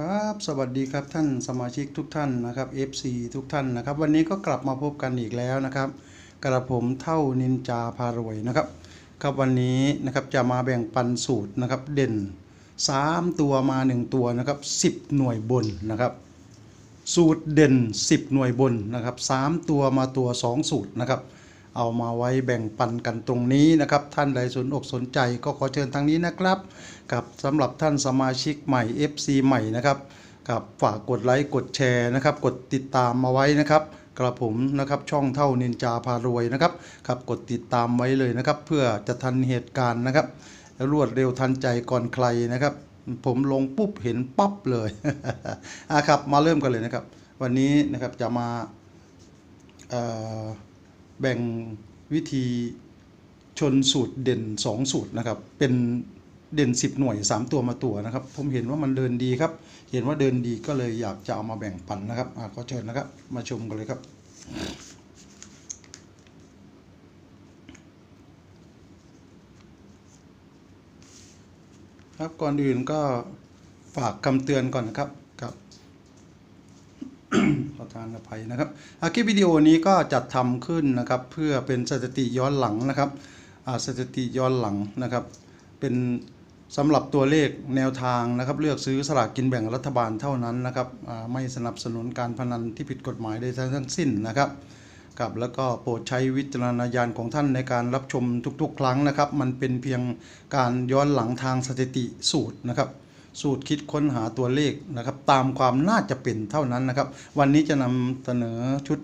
ครับสวัสดีครับท่านสมาชิกทุกท่านนะครับ FC ทุกท่านนะครับ วันนี้ก็กลับมาพบกันอีกแล้วนะครับ กระผมเท่านินจาพารวยนะครับ ครับวันนี้นะครับจะมาแบ่งปันสูตรนะครับเด่น 3 ตัวมา 1 ตัวนะครับ10 หน่วยบนนะครับ สูตรเด่น 10 หน่วยบนนะครับ3ตัวมาตัว 2 สูตรนะครับ เอามาไว้แบ่งปันกันตรงนี้นะครับ ท่านใดสนอกสนใจก็ขอเชิญทางนี้นะครับกับสำหรับท่านสมาชิกใหม่ FC ใหม่นะครับกับฝากกดไลค์กดแชร์นะครับ กดติดตามมาไว้นะครับกระผมนะครับช่องเท่านินจาพารวยนะครับครับกดติดตามไว้เลยนะครับ เพื่อจะทันเหตุการณ์นะครับรวดเร็วทันใจก่อนใครนะครับ ผมลงปุ๊บเห็นปั๊บเลยอะครับมาเริ่มกันเลยนะครับ วันนี้นะครับจะมาเอ่อ แบ่งวิธีชนสูตรเด่น 2 สูตรนะครับ เป็นเด่น 10 หน่วย 3 ตัวมาตัวนะครับ ผมเห็นว่ามันเดินดีครับ เห็นว่าเดินดีก็เลยอยากจะเอามาแบ่งปันนะครับอขอเชิญนะครับ มาชมกันเลยครับ ครับก่อนอื่นก็ฝากคำเตือนก่อนนะครับ ครับขอทานอภัยนะครับคลิปวิดีโอนี้ก็จัดทำขึ้นนะครับเพื่อเป็นสถิติย้อนหลังนะครับสถิติย้อนหลังนะครับ เป็นสำหรับตัวเลขแนวทางนะครับ เลือกซื้อสลากกินแบ่งรัฐบาลเท่านั้นนะครับไม่สนับสนุนการพนันที่ผิดกฎหมายใดทั้งสิ้นนะครับกับแล้วก็โปรดใช้วิจารณญาณของท่านในการรับชมทุกๆ ครั้งนะครับ มันเป็นเพียงการย้อนหลังทางสถิติสูตรนะครับ สูตรคิดค้นหาตัวเลขนะครับ ตามความน่าจะเป็นเท่านั้นนะครับ วันนี้จะนำเสนอชุด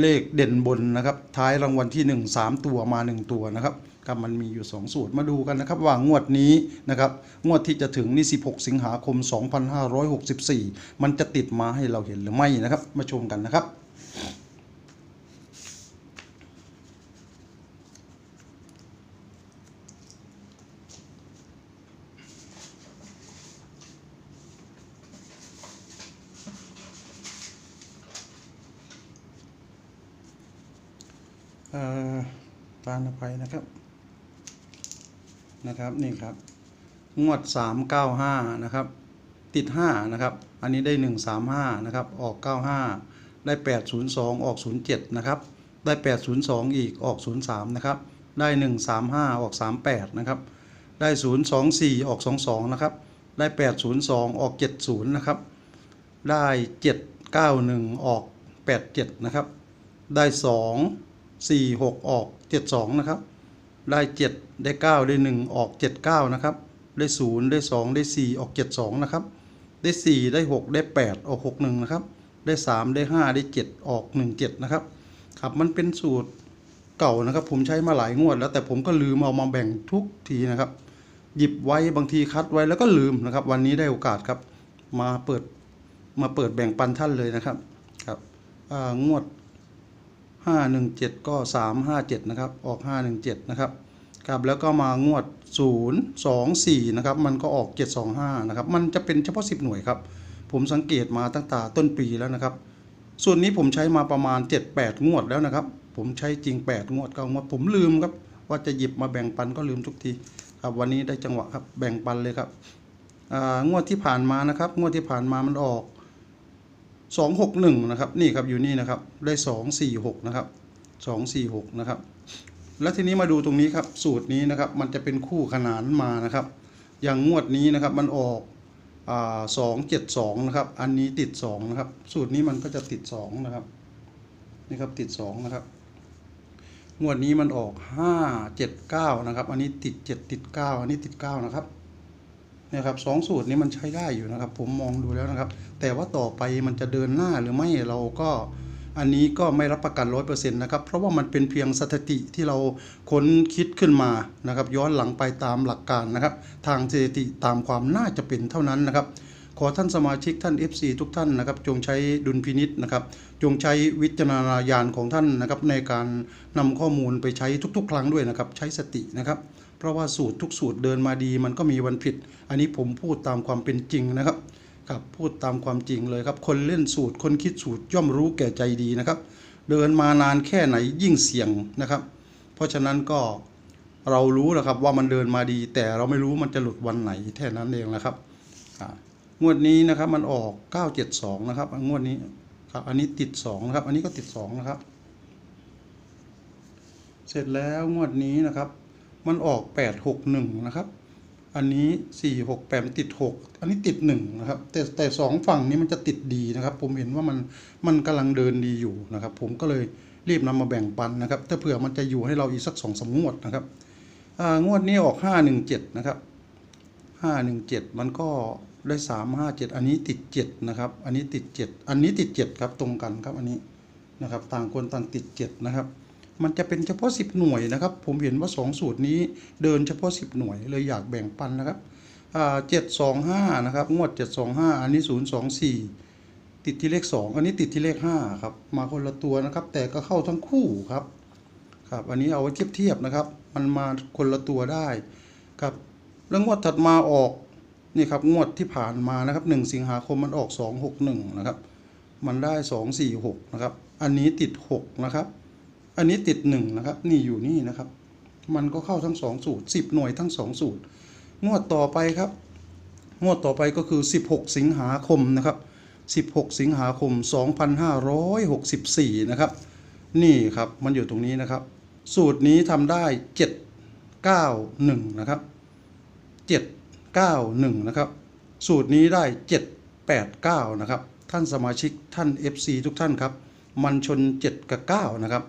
เลขเด่นบนนะครับ ท้ายรางวัลที่ 1 3 ตัวมา 1 ตัวนะครับครับมันมีอยู่ 2 สูตรมาดูกันนะครับ ว่างวดนี้นะครับ งวดที่จะถึงนี่ 16 สิงหาคม 2564 มันจะติดมาให้เราเห็นหรือไม่นะครับ มาชมกันนะครับ เอ่อปาอภัยนะครับ นะครับนี่ครับ งวด 395 นะครับ ติด 5 นะครับ อันนี้ได้ 135 นะครับ ออก 95 ได้ 802 ออก 07 นะครับ ได้ 802 อีกออก 03 นะครับ ได้ 135 ออก 38 นะครับ ได้ 024 ออก 22 นะครับ ได้ 802 ออก 70 นะครับ ได้ 791 ออก 87 นะครับ ได้ 2 4 6ออก72นะครับ ได้7ได้9ได้1ออก79นะครับ ได้0ได้2ได้4ออก72นะครับ ได้4ได้6ได้8ออก61นะครับ ได้3ได้5ได้7ออก17นะครับครับมันเป็นสูตรเก่านะครับ ผมใช้มาหลายงวดแล้วแต่ผมก็ลืมเอามาแบ่งทุกทีนะครับ หยิบไว้บางทีคัดไว้แล้วก็ลืมนะครับ วันนี้ได้โอกาสครับ มาเปิดมาเปิดแบ่งปันท่านเลยนะครับครับงวด ห้าหนึ่งเจ็ดก็สามห้าเจ็ดนะครับ ออกห้าหนึ่งเจ็ดนะครับ ครับ แล้วก็มางวดศูนย์สองสี่นะครับ มันก็ออกเจ็ดสองห้านะครับ มันจะเป็นเฉพาะสิบหน่วยครับ ผมสังเกตมาตั้งแต่ต้นปีแล้วนะครับ ส่วนนี้ผมใช้มาประมาณเจ็ดแปดงวดแล้วนะครับ ผมใช้จริงแปดงวดก้างวด ผมลืมครับ ว่าจะหยิบมาแบ่งปันก็ลืมทุกที ครับ วันนี้ได้จังหวะครับ แบ่งปันเลยครับ งวดที่ผ่านมานะครับ งวดที่ผ่านมามันออก สองหกหนึ่งนะครับ นี่ครับอยู่นี่นะครับ ได้สองสี่หกนะครับสองสี่หกนะครับ แล้วทีนี้มาดูตรงนี้ครับ สูตรนี้นะครับ มันจะเป็นคู่ขนานมานะครับ อย่างงวดนี้นะครับ มันออกสองเจ็ดสองนะครับ อันนี้ติดสองนะครับ สูตรนี้มันก็จะติดสองนะครับ นี่ครับติดสองนะครับ งวดนี้มันออกห้าเจ็ดเก้านะครับ อันนี้ติดเจ็ดติดเก้าอันนี้ติดเก้านะครับ นี่ยครับสองสูตรนี้มันใช้ได้อยู่นะครับ ผมมองดูแล้วนะครับ แต่ว่าต่อไปมันจะเดินหน้าหรือไม่เราก็อันนี้ก็ไม่รับประกันร้อยเปอร์เซ็นต์นะครับ เพราะว่ามันเป็นเพียงสถิติที่เราค้นคิดขึ้นมานะครับ ย้อนหลังไปตามหลักการนะครับ ทางสถิติตามความน่าจะเป็นเท่านั้นนะครับ ขอท่านสมาชิกท่าน FC ทุกท่านนะครับ จงใช้ดุลพินิษนะครับ จงใช้วิจารณญาณของท่านนะครับ ในการนำข้อมูลไปใช้ทุก ๆ ครั้งด้วยนะครับ ใช้สตินะครับ เพราะว่าสูตรทุกสูตรเดินมาดี มันก็มีวันผิด อันนี้ผมพูดตามความเป็นจริงนะครับครับพูดตามความจริงเลยครับ คนเล่นสูตร คนคิดสูตรย่อมรู้แก่ใจดีนะครับ เดินมานานแค่ไหนยิ่งเสี่ยงนะครับ เพราะฉะนั้นก็เรารู้แล้วครับว่ามันเดินมาดี แต่เราไม่รู้มันจะหลุดวันไหนแค่นั้นเองนะครับงงวดนี้นะครับมันออก 972 นะครับงวดนี้ครับอันนี้ติด2นะครับ อันนี้ก็ติด2นะครับ เสร็จแล้วงวดนี้นะครับ มันออก 861 นะครับ อันนี้ 468มันติด 6 อันนี้ติด 1 นะครับ แต่แต่สองฝั่งนี้มันจะติดดีนะครับ ผมเห็นว่ามันมันกำลังเดินดีอยู่นะครับ ผมก็เลยรีบนำมาแบ่งปันนะครับ ถ้าเผื่อมันจะอยู่ให้เราอีกสักสองสมงวดนะครับอ่างวดนี้ออก 517 นะครับ 517 มันก็ได้ 357 อันนี้ติด 7 นะครับ อันนี้ติด 7 อันนี้ติด 7 ครับ ตรงกันครับ อันนี้นะครับ ต่างคนต่างติด 7 นะครับ มันจะเป็นเฉพาะ 10 หน่วยนะครับ ผมเห็นว่า 2 สูตรนี้เดินเฉพาะ 10 หน่วยเลยอยากแบ่งปันนะครับเจ็ดสอ่า725นะครับงวด 725 อันนี้024 ติดที่เลข 2 อันนี้ติดที่เลข5ครับมาคนละตัวนะครับ แต่ก็เข้าทั้งคู่ครับครับอันนี้เอาไว้เทียบเทียบนะครับ มันมาคนละตัวได้ครับแล้วงวดถัดมาออกนี่ครับงวดที่ผ่านมานะครับ 1 สิงหาคมมันออก 261 นะครับ มันได้ 246 นะครับ อันนี้ติด 6 นะครับ อันนี้ติด1นนะครับ นี่อยู่นี่นะครับ มันก็เข้าทั้ง 2 สูตร 10 หน่วยทั้ง 2 สูตร งวดต่อไปครับ งวดต่อไปก็คือ 16 สิงหาคมนะครับ 16 สิงหาคม 2564 นะครับ นี่ครับ มันอยู่ตรงนี้นะครับ สูตรนี้ทำได้ 791 นะครับ 791 นะครับ สูตรนี้ได้ 789 นะครับ ท่านสมาชิกท่าน FC ทุกท่านครับ มันชน 7 กับ 9 นะครับ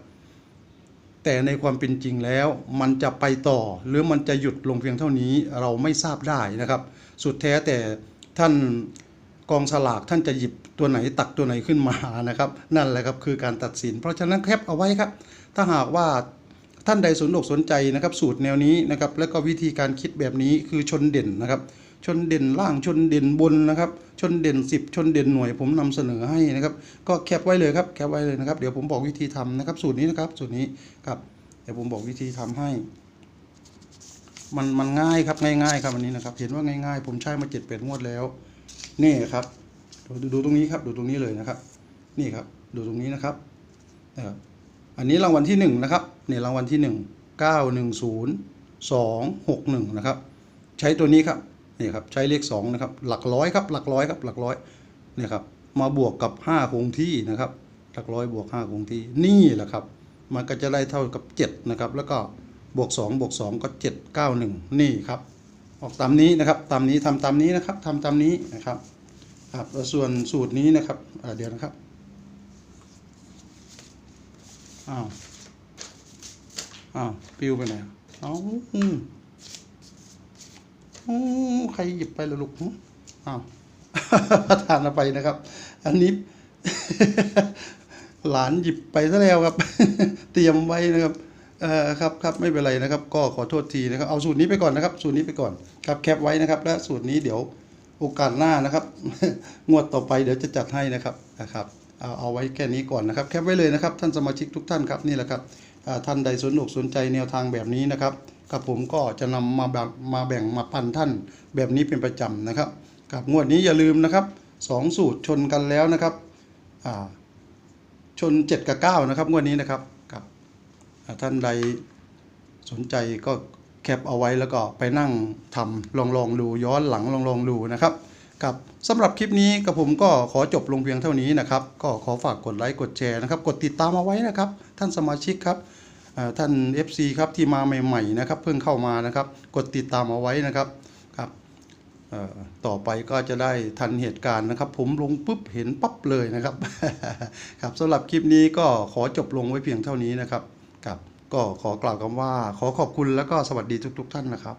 แต่ในความเป็นจริงแล้วมันจะไปต่อ หรือมันจะหยุดลงเพียงเท่านี้เราไม่ทราบได้นะครับ สุดแท้แต่ท่านกองสลากท่านจะหยิบตัวไหนตักตัวไหนขึ้นมานะครับ นั่นแหละครับคือการตัดสิน เพราะฉะนั้นแคปเอาไว้ครับ ถ้าหากว่าท่านใดสนอกสนใจนะครับ สูตรแนวนี้นะครับ แล้วก็วิธีการคิดแบบนี้คือชนเด่นนะครับ ชนเด่นล่างชนเด่นบนนะครับ ชนเด่น 10 ชนเด่นหน่วยผมนำเสนอให้นะครับ ก็แคปไว้เลยครับแคปไว้เลยนะครับ เดี๋ยวผมบอกวิธีทำนะครับ สูตรนี้นะครับ สูตรนี้ครับ เดี๋ยวผมบอกวิธีทำให้ มันมันง่ายครับง่ายๆครับอันนี้นะครับ เห็นว่าง่ายๆ ผมใช้มาเจ็ดแปดงวดแล้ว นี่ครับดูดูตรงนี้ครับ ดูตรงนี้เลยนะครับ นี่ครับ ดูตรงนี้นะครับนะครับ อันนี้รางวัลที่หนึ่งนะครับเนี่ยรางวัลที่หนึ่งเก้าหนึ่งศูนย์สองหกหนึ่งนะครับ ใช้ตัวนี้ครับ นี่ครับใช้เลขสองนะครับหลักร้อยครับหลักร้อยครับหลักร้อยเนี่ยครับมาบวกกับห้าคงที่นะครับหลักร้อยบวกห้าคงที่นี่แหละครับ มันก็จะได้เท่ากับเจ็ดนะครับ แล้วก็บวกสองบวกสองก็เจ็ดเก้าหนึ่งนี่ครับ ออกตามนี้นะครับตามนี้ทำตามนี้นะครับทำตามนี้นะครับครับส่วนสูตรนี้นะครับเดี๋ยวนะครับอ้าวอ้าวปิวไปไหนเอ้าอืม ใครหยิบไปละลูกอ้าวประธานเอาไปนะครับ อันนี้ หลานหยิบไปซะแล้วครับ เตรียมไว้นะครับเอ่อครับครับไม่เป็นไรนะครับ ก็ขอโทษทีนะครับ เอาสูตรนี้ไปก่อนนะครับ สูตรนี้ไปก่อนครับแคปไว้นะครับ และสูตรนี้เดี๋ยวโอกาสหน้านะครับ งวดต่อไปเดี๋ยวจะจัดให้นะครับนะครับเอาเอาไว้แค่นี้ก่อนนะครับ แคปไว้เลยนะครับ ท่านสมาชิกทุกท่านครับนี่แหละครับ ท่านใดสนอกสนใจแนวทางแบบนี้นะครับกับผมก็จะนำมาแบบมาแบ่งมาปันท่านแบบนี้เป็นประจำนะครับ กับงวดนี้อย่าลืมนะครับสองสูตรชนกันแล้วนะครับชน 7 กับ 9 นะครับงวดนี้นะครับครับท่านใดสนใจก็แคปเอาไว้แล้วก็ไปนั่งทำลองลองดูย้อนหลังลองลองดูนะครับกับสำหรับคลิปนี้กับผมก็ขอจบลงเพียงเท่านี้นะครับ ก็ขอฝากกดไลค์กดแชร์นะครับ กดติดตามเอาไว้นะครับ ท่านสมาชิกครับ ท่าน FC ครับที่มาใหม่ๆนะครับเพิ่งเข้ามานะครับ กดติดตามเอาไว้นะครับครับต่อไปก็จะได้ทันเหตุการณ์นะครับ ผมลงปุ๊บเห็นปั๊บเลยนะครับครับสำหรับคลิปนี้ก็ขอจบลงไว้เพียงเท่านี้นะครับครับก็ขอกล่าวคำว่าขอขอบคุณแล้วก็สวัสดีทุก ๆ ท่านนะครับ